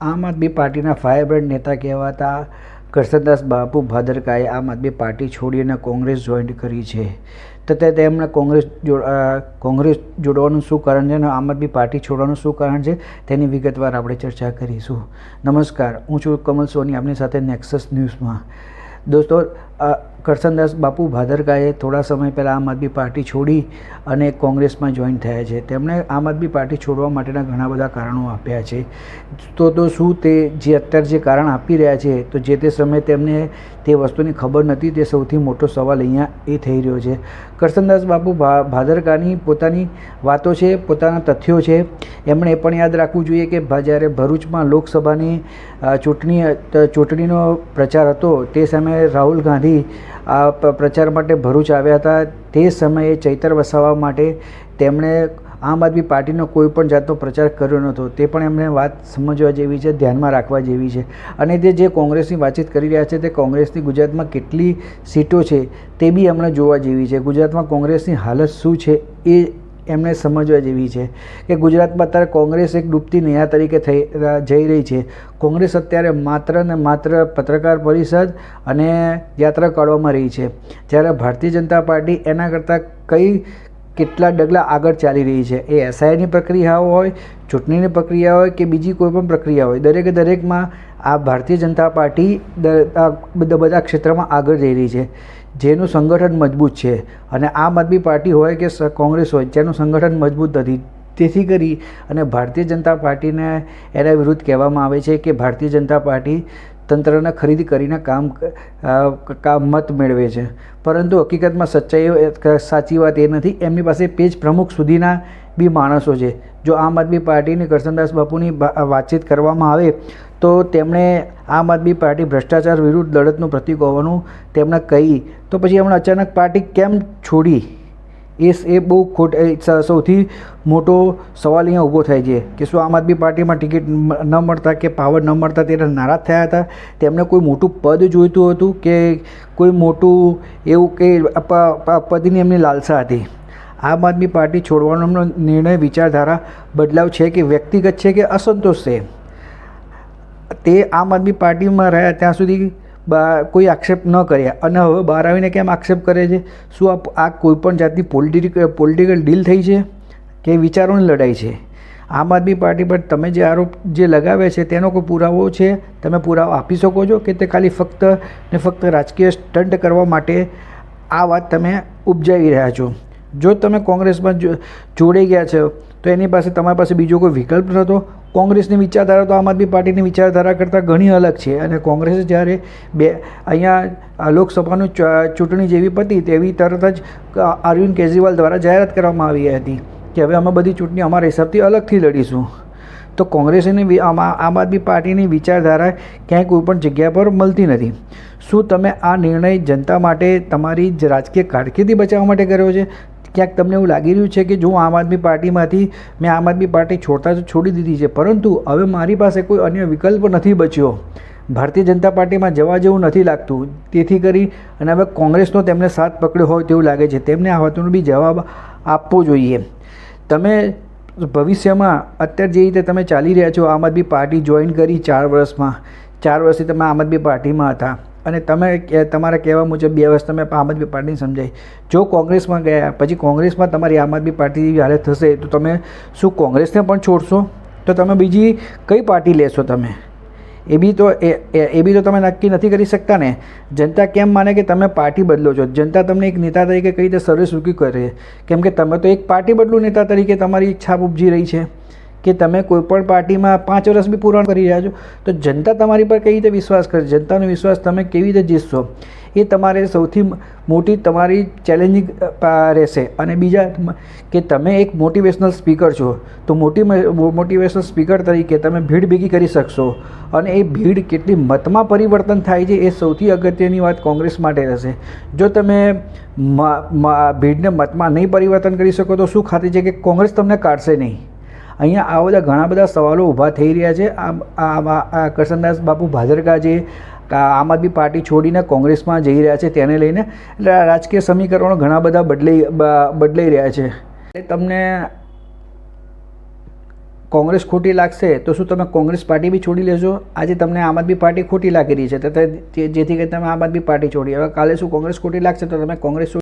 આમ આદમી પાર્ટીના ફાયરબ્રેન્ડ નેતા કહેવાતા કરસનદાસ બાપુ ભાદરકાએ આમ આદમી પાર્ટી છોડીને કોંગ્રેસ જોઈન કરી છે. તથા તેમણે કોંગ્રેસ કોંગ્રેસ જોડવાનું શું કારણ છે અને આમ આદમી પાર્ટી છોડવાનું શું કારણ છે તેની વિગતવાર આપણે ચર્ચા કરીશું. નમસ્કાર, હું છું કમલ સોની, આપની સાથે નેક્સસ ન્યૂઝમાં દોસ્તો કરસનદાસ બાપુ ભાદરકાએ થોડા સમય પહેલાં આમ આદમી પાર્ટી છોડી અને કોંગ્રેસમાં જોઈન થયા છે. તેમણે આમ આદમી પાર્ટી છોડવા માટેના ઘણા બધા કારણો આપ્યા છે. તો તો શું તે જે અત્યારે જે કારણ આપી રહ્યા છે, તો જે તે સમયે તેમને તે વસ્તુની ખબર નથી, તે સૌથી મોટો સવાલ અહીંયા એ થઈ રહ્યો છે. કરસનદાસ બાપુ ભા, ભાદરકાની પોતાની વાતો છે, પોતાના તથ્યો છે. એમણે એ પણ યાદ રાખવું જોઈએ કે જ્યારે ભરૂચમાં લોકસભાની ચૂંટણી ચૂંટણીનો પ્રચાર હતો, તે સમયે રાહુલ ગાંધી આ પ્રચાર માટે ભરૂચ આવ્યા હતા. તે સમયે ચૈતર વસાવવા માટે તેમણે આમ આદમી પાર્ટીનો કોઈ પણ જાતનો પ્રચાર કર્યો નહોતો. તે પણ એમણે વાત સમજવા જેવી છે, ધ્યાનમાં રાખવા જેવી છે. અને તે જે કોંગ્રેસની વાતચીત કરી રહ્યા છે, તે કોંગ્રેસની ગુજરાતમાં કેટલી સીટો છે, તે બી એમણે જોવા જેવી છે. ગુજરાતમાં કોંગ્રેસની હાલત શું છે, એ એમને સમજવા જેવી છે કે ગુજરાતમાં અત્યારે કોંગ્રેસ એક ડૂબતી નેહા તરીકે થઈ જઈ રહી છે. કોંગ્રેસ અત્યારે માત્ર ને માત્ર પત્રકાર પરિષદ અને યાત્રા કાઢવામાં રહી છે. જ્યારે ભારતીય જનતા પાર્ટી એના કરતાં કઈ કેટલા ડગલા આગળ ચાલી રહી છે? એ એસઆઈની પ્રક્રિયાઓ હોય, ચૂંટણીની પ્રક્રિયા હોય કે બીજી કોઈ પણ પ્રક્રિયા હોય, દરેકે દરેકમાં આ ભારતીય જનતા પાર્ટી બધા બધા ક્ષેત્રમાં આગળ જઈ રહી છે. જેનું સંગઠન મજબૂત છે. અને આમ આદમી પાર્ટી હોય કે કોંગ્રેસ હોય, જેનું સંગઠન મજબૂત નથી. તેથી કરી અને ભારતીય જનતા પાર્ટીને એના વિરુદ્ધ કહેવામાં આવે છે કે ભારતીય જનતા પાર્ટી તંત્રને ખરીદી કરીને કામ કામ મત મેળવે છે. પરંતુ હકીકતમાં સચ્ચાઈ સાચી વાત એ નથી, એમની પાસે પેજ પ્રમુખ સુધીના બી માણસો છે. જો આમ આદમી પાર્ટીની કરસનદાસ બાપુની વાતચીત કરવામાં આવે, તો તેમણે આમ આદમી પાર્ટી ભ્રષ્ટાચાર વિરુદ્ધ લડતનું પ્રતીક હોવાનું તેમણે કહી. તો પછી એમણે અચાનક પાર્ટી કેમ છોડી? એ એ બહુ ખોટ સૌથી મોટો સવાલ અહીંયા ઊભો થાય છે કે શું આમ આદમી પાર્ટીમાં ટિકિટ ન મળતા કે પાવર ન મળતા તેના નારાજ થયા હતા? તેમને કોઈ મોટું પદ જોઈતું હતું કે કોઈ મોટું એવું કે પદની એમની લાલસા હતી? આમ આદમી પાર્ટી છોડવાનો એમનો નિર્ણય, વિચારધારા બદલાવ છે કે વ્યક્તિગત છે કે અસંતોષ છે? તે આમ આદમી પાર્ટીમાં રહ્યા ત્યાં સુધી બા- કોઈ આક્ષેપ ન કર્યા. અને હવે બહાર આવીને કેમ આક્ષેપ કરે છે? શું આ આ કોઈપણ જાતની પોલિટિકલ પોલિટિકલ ડીલ થઈ છે? કે વિચારોની લડાઈ છે? આમ આદમી પાર્ટી પર તમે જે આરોપ જે લગાવે છે, તેનો કોઈ પુરાવો છે? તમે પુરાવો આપી શકો છો કે તે ખાલી ફક્ત ને ફક્ત રાજકીય સ્ટન્ટ કરવા માટે આ વાત તમે ઉપજાવી રહ્યા છો? જો તમે કોંગ્રેસમાં જોડાઈ ગયા છો, તો એની પાસે તમારી પાસે બીજો કોઈ વિકલ્પ નહોતો? કોંગ્રેસની વિચારધારા તો આમ આદમી પાર્ટીની વિચારધારા કરતાં ઘણી અલગ છે. અને કોંગ્રેસે જ્યારે બે અહીંયા લોકસભાનું ચૂંટણી જેવી પતી તેવી તરત જ અરવિંદ કેજરીવાલ દ્વારા જાહેરાત કરવામાં આવી હતી કે હવે અમે બધી ચૂંટણી અમારા હિસાબથી અલગથી લડીશું. તો કોંગ્રેસની આમાં આદમી પાર્ટીની વિચારધારા ક્યાંય કોઈ પણ જગ્યા પર મળતી નથી. શું તમે આ નિર્ણય જનતા માટે તમારી રાજકીય કારકિર્દી બચાવવા માટે કર્યો છે? ક્યાંક તમને એવું લાગી રહ્યું છે કે જો આમ આદમી પાર્ટીમાંથી મેં આમ આદમી પાર્ટી છોડતા તો છોડી દીધી છે, પરંતુ હવે મારી પાસે કોઈ અન્ય વિકલ્પ નથી બચ્યો. ભારતીય જનતા પાર્ટીમાં જવા જેવું નથી લાગતું. તેથી કરી અને હવે કોંગ્રેસનો તેમને સાથ પકડ્યો હોય તેવું લાગે છે. તેમને આ વાતનો બી જવાબ આપવો જોઈએ. તમે ભવિષ્યમાં અત્યારે જે રીતે તમે ચાલી રહ્યા છો, આમ આદમી પાર્ટી જોઈન કરી ચાર વર્ષમાં. ચાર વર્ષથી તમે આમ આદમી પાર્ટીમાં હતા. અને તમે તમારા કહેવા મુજબ બે વર્ષ તમે આમ આદમી પાર્ટીને સમજાય. જો કોંગ્રેસમાં ગયા, પછી કોંગ્રેસમાં તમારી આમ આદમી પાર્ટી જેવી હાલત થશે, તો તમે શું કોંગ્રેસને પણ છોડશો? તો તમે બીજી કઈ પાર્ટી લેશો તમે? એ બી તો, એ બી તો તમે નક્કી નથી કરી શકતા ને. જનતા કેમ માને કે તમે પાર્ટી બદલો છો? જનતા તમને એક નેતા તરીકે કઈ રીતે સર્વિસ રૂકી કરે? કેમ કે તમે તો એક પાર્ટી બદલું નેતા તરીકે તમારી ઈચ્છા ઉપજી રહી છે. કે તમે કોઈપણ પાર્ટીમાં પાંચ વર્ષ બી પૂરણ કરી રહ્યા છો, તો જનતા તમારી પર કઈ રીતે વિશ્વાસ કરે જનતાનો વિશ્વાસ તમે કેવી રીતે જીતશો? એ તમારે સૌથી મોટી તમારી ચેલેન્જિંગ રહેશે. અને બીજા કે તમે એક મોટિવેશનલ સ્પીકર છો, તો મોટી મોટિવેશનલ સ્પીકર તરીકે તમે ભીડ ભેગી કરી શકશો. અને એ ભીડ કેટલી મતમાં પરિવર્તન થાય છે, એ સૌથી અગત્યની વાત કોંગ્રેસ માટે રહેશે. જો તમે ભીડને મતમાં નહીં પરિવર્તન કરી શકો, તો શું ખાતરી છે કે કોંગ્રેસ તમને કાઢશે નહીં? અહીંયા આ બધા ઘણા બધા સવાલો ઊભા થઈ રહ્યા છે. આ કરસનદાસ બાપુ ભાદરકા જે આમ આદમી પાર્ટી છોડીને કોંગ્રેસમાં જઈ રહ્યા છે તેને લઈને એટલે રાજકીય સમીકરણો ઘણા બધા બદલાઈ બદલાઈ રહ્યા છે. એટલે તમને કોંગ્રેસ ખોટી લાગશે તો શું તમે કોંગ્રેસ પાર્ટી બી છોડી લેશો આજે તમને આમ આદમી પાર્ટી ખોટી લાગી રહી છે. જેથી કરીને તમે આમ આદમી પાર્ટી છોડી હવે કાલે શું કોંગ્રેસ ખોટી લાગશે તો તમે કોંગ્રેસ